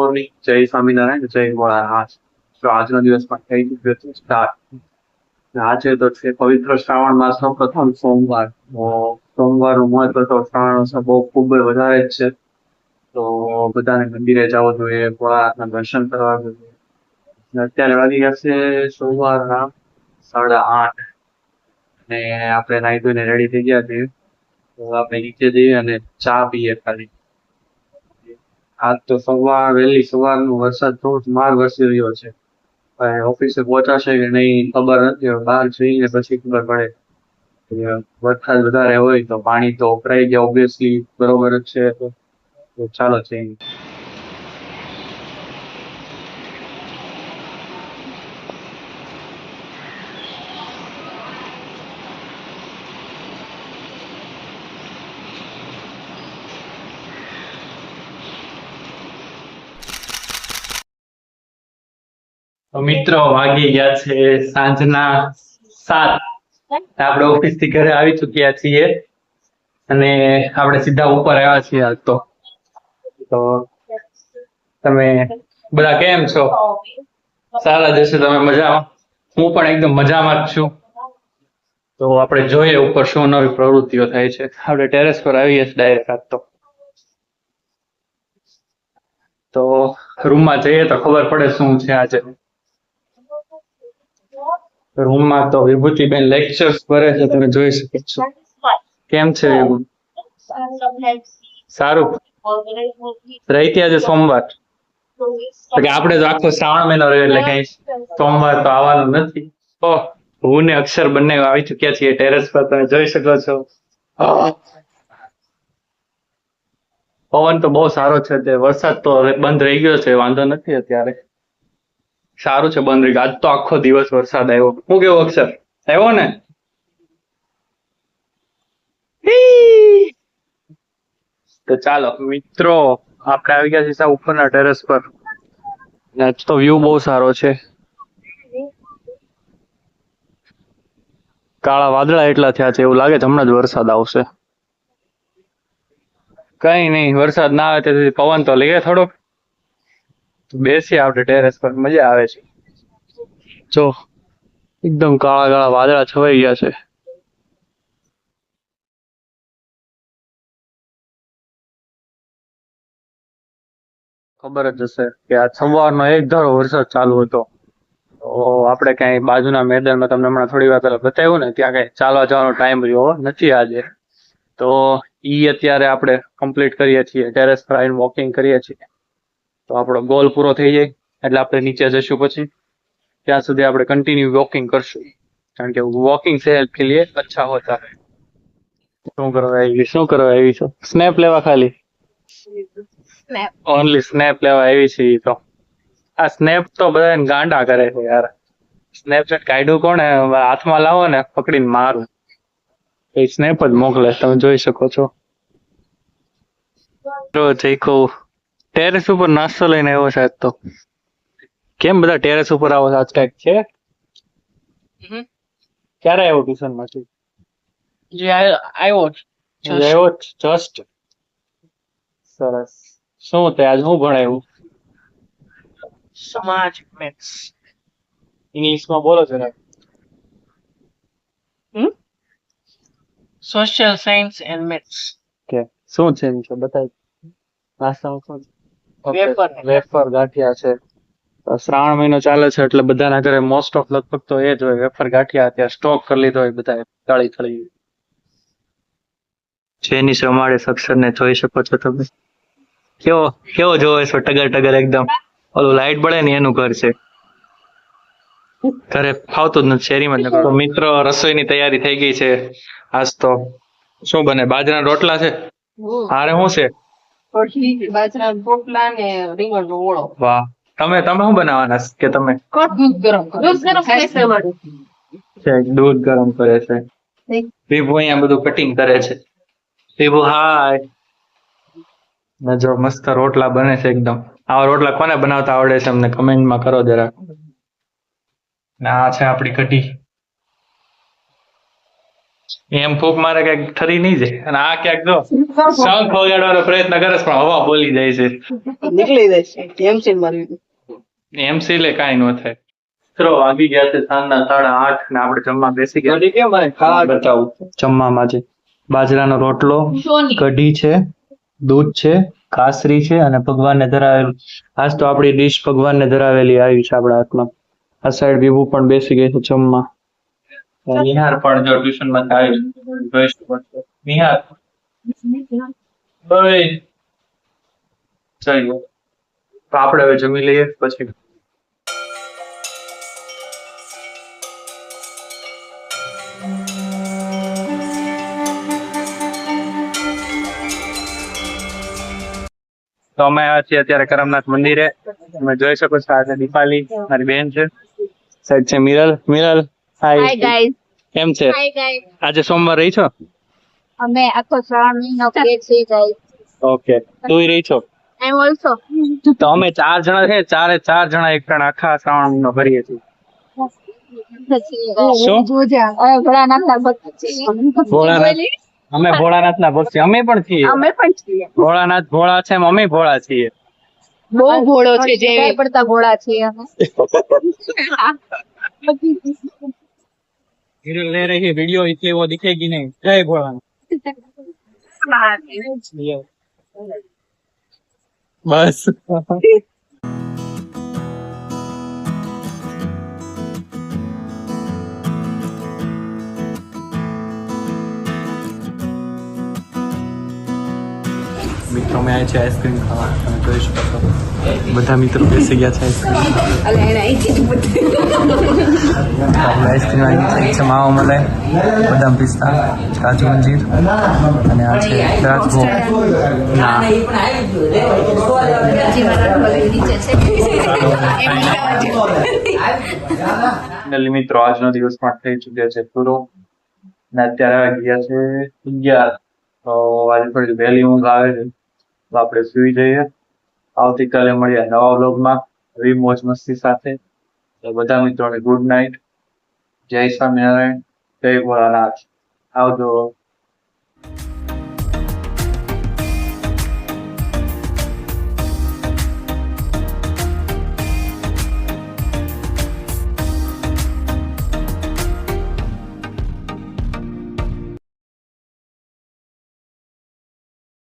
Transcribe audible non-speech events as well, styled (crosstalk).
Morning જય સ્વામિનારાયણ જય ભોળાનાથ તો આજનો દિવસ પણ થઈ ગયો છે. સ્ટાર્ટ. આજે તો છે પવિત્ર શ્રાવણ માસનો પ્રથમ સોમવાર. સોમવારનું મહત્વ તો શ્રાવણ બહુ ખૂબ જ વધારે જ છે. તો બધાને મંદિરે જવું જોઈએ, ભોળાનાથના દર્શન કરવા જોઈએ. અત્યારે વાગી ગયા છે સોમવારના સાડા આઠ. અને આપણે નાહી ધોઈને રેડી થઈ ગયા છીએ. તો આપણે નીચે જઈએ અને ચા પીએ ખાલી. આજ તો સવાર, વહેલી સવારનો વરસાદ ધોધમાર વરસી રહ્યો છે. પણ ઓફિસે પહોંચાશે કે નહીં, ખબર નથી. બહાર જઈને પછી ખબર પડે. વરસાદ વધારે હોય તો પાણી તો ઉભરાઈ ગયા ઓબ્વિયસલી બરોબર જ છે. તો ચાલો જઈએ મિત્રો, વાગી ગયા છે સાંજના સાત. આપણે ઓફિસથી ઘરે આવી ચુક્યા છીએ અને આપણે સીધા ઉપર આવ્યા છીએ આજ તો. તો તમે બધા કેમ છો? સારા જશે, તમે મજામાં? હું પણ એકદમ મજામાં જ છું. તો આપણે જોઈએ ઉપર શું નવી પ્રવૃત્તિઓ થાય છે. આપણે ટેરેસ પર આવીએ છીએ ડાયરેક્ટ આજ તો. તો રૂમમાં જઈએ તો ખબર પડે શું છે આજે. રૂમમાં તો વિભૂતિબેન લેક્ચર્સ ભરે છે, તમે જોઈ શકો છો. કેમ છે સારું. રહી ત્યાં છે સોમવાર. તો કે આપણે તો આખો શ્રાવણ મહિનો રહ્યો એટલે કઈ સોમવાર તો આવવાનું નથી. ઓહ હું ને અક્ષર બંને આવી ચુક્યા છીએ ટેરેસ પર, તમે જોઈ શકો છો. પવન તો બહુ સારો છે, તે વરસાદ તો હવે બંધ રહી ગયો છે, વાંધો નથી અત્યારે. સારું છે બંધ આજ તો આખો દિવસ વરસાદ આવ્યો. હું કેવું, અક્ષર? આવ્યો ને? તો ચાલો, મિત્રો, આપણે આવી ગયા છીએ ઉપરના ટેરેસ પર. આજ તો વ્યૂ બહુ સારો છે. કાળા વાદળા એટલા થયા છે, એવું લાગે છે હમણાં જ વરસાદ આવશે. કઈ નહીં, વરસાદ ના આવે તેથી પવન તો લઈએ થોડોક. બેસીએ આપણે ટેરેસ પર મજા આવે છે. જો, એકદમ કાળા કાળા વાદળા છવાઈ ગયા છે. ખબર જ હશે કે આ સવારનો એક ધારો વરસાદ ચાલુ હતો. તો આપણે ક્યાંય બાજુના મેદાનમાં તમને હમણાં થોડી વાર પહેલા બતાવ્યું ને, ત્યાં કઈ ચાલવા જવાનો ટાઈમ રહ્યો નથી આજે. તો ઈ અત્યારે આપણે કમ્પ્લીટ કરીએ છીએ ટેરેસ પર આવીને વોકિંગ કરીએ છીએ. તો આપણો ગોલ પૂરો થઈ જાય એટલે આપણે નીચે જશું પછી. ત્યાં સુધી આપણે કન્ટિન્યુ વોકિંગ કરશું. કારણ કે વોકિંગ સે હેલ્પ કે લીએ અચ્છા હોતા હે શું કરવા આવી શું કરવા આવી છો? સ્નેપ લેવા ખાલી? સ્નેપ ઓનલી સ્નેપ લેવા આવી છે તો. આ સ્નેપ તો બધાને ગાંડા કરે છે યાર. સ્નેપચેટ કાઢ્યું કોને હાથમાં લાવો ને પકડીને મારું. એ સ્નેપ જ મોકલે તમે જોઈ શકો છો. જો જઈકો ટેરેસ ઉપર નાસ્તો લઈને આવ્યો છે આજ તો. કેમ બધા ટેરેસ ઉપર આવો આજ કાંઈક છે? હમ. ક્યારે આવ્યો ટ્યુશનમાંથી આવ્યો આવ્યો જસ્ટ સરસ. શું તે આજ હું ભણાયું? સમાજ મેથ્સ. ઇંગ્લિશમાં બોલો જરા. Social science and maths. કે શું છે એમ છે બતાવી નાસ્તામાં શું છે? વેફર. વેફર ગાંઠિયા છે. શ્રાવણ મહિનો ચાલે છે એટલે બધાના ઘરે મોસ્ટ ઓફ લગભગ તો એ જ હોય. વેફર ગાંઠિયા ત્યાં સ્ટોક કરી લીધો હોય બધા તળી તળી જેની સમાડે અક્ષરને જોઈ શકો છો તમે. કેવો કેવો જોવે છો? ટગર ટગર એકદમ. ઓલું લાઈટ પડે ને એનું ઘર છે. ઘરે ફાવતું જ નથી શેરીમાં રસોઈ તો મિત્રો રસોઈની તૈયારી થઈ ગઈ છે. આજ તો શું બને? બાજરાના રોટલા છે? હારે શું છે? કઢી બાજરા રોટલા ને રીંગણનો ઓળો. વાહ. તમે તમે શું બનાવવાના કે તમે? દૂધ ગરમ દૂધ ગરમ થાય છે દૂધ ગરમ કરે છે. વિભુ અહીંયા બધું કટિંગ કરે છે. વિભુ હાય ને જો મસ્ત રોટલા બને છે એકદમ. આવા રોટલા કોને બનાવતા આવડે છે અમને કમેન્ટમાં કરો જરા ને આ છે આપણી કઢી. એમ ફૂક મારે ક્યાંક ઠરી નહીં જાય. અને આ ક્યાંક જો શંખ વગાડવાનો પ્રયત્ન કરે છે પણ હવા બોલી જાય છે. નીકળી જાય છે. એમસી મારી એમસી લે કાઈ ન થાય. મિત્રો વાગી ગયા છે સાંજના સાડા આઠ ને આપણે જમવા બેસી ગયા. કેમ ખાવા બતાવું. જમવામાં છે બાજરાનો રોટલો કઢી છે દૂધ છે કાસરી છે અને ભગવાનને ધરાવેલું. આજ તો આપણી ડીશ ભગવાનને ધરાવેલી આવી છે આપણા હાથમાં. આ સાઈડ વિભુ પણ બેસી ગઈ છે જમવા. નિહાર પણ જો ટ્યુશનમાં થાય જોઈ શકો છો. નિહાર. હવે ચાલો તો આપણે હવે જમી લઈએ પછી. તો અમે આવ્યા છીએ અત્યારે કરમનાથ મંદિરે. તમે જોઈ શકો છો આજે દીપાલી મારી બેન છે. સાહેબ છે મિરલ. મિરલ હાય ગાઈઝ કેમ છે? હાય ગાઈઝ આજે સોમવાર રહી છો? અમે આખો શ્રાવણ મહિનો કરીએ છીએ ગાઈઝ ઓકે તું રહી છો? આઈ એમ ઓલસો તો અમે ચાર જણા છે ચારે ચાર જણા એક જણ આખા શ્રાવણ મહિનો ભરીએ છીએ. અમે ભોળાનાથ. અમે ના ભક્ત છીએ. અમે પણ છીએ. અમે પણ છીએ. ભોળાનાથ ભોળા છે અમે ભોળા છીએ. બહુ ભોળો છે જે પડતા ભોળા છીએ અમે. (laughs) ले रही है वीडियो इसलिए वो दिखेगी नहीं जय भोलानाथ बस મિત્રો અમે આવ્યા છે આઈસ્ક્રીમ ખાવા તમે જોઈ શકો છો બધા મિત્રો બેસી ગયા છે આઈસ્ક્રીમ આઈસ્ક્રીમ આવી છે માવો મલાઈ બદામ પિસ્તા કાજુ મંજીર અને આ છે રાજભોગ ના ફાઇનલી મિત્રો આજનો દિવસ પણ થઈ ચુક્યો છે પૂરો ને અત્યારે ગયા છે અગિયાર તો આજે થોડી વહેલી ઊંઘ આવે છે આપણે સુઈ જઈએ. આવતીકાલે મળીએ નવા વ્લોગમાં. નવી મોજ મસ્તી સાથે. તો બધા મિત્રોને ગુડ નાઇટ જય સ્વામિનારાયણ. જય ભોળાનાથ. આવજો.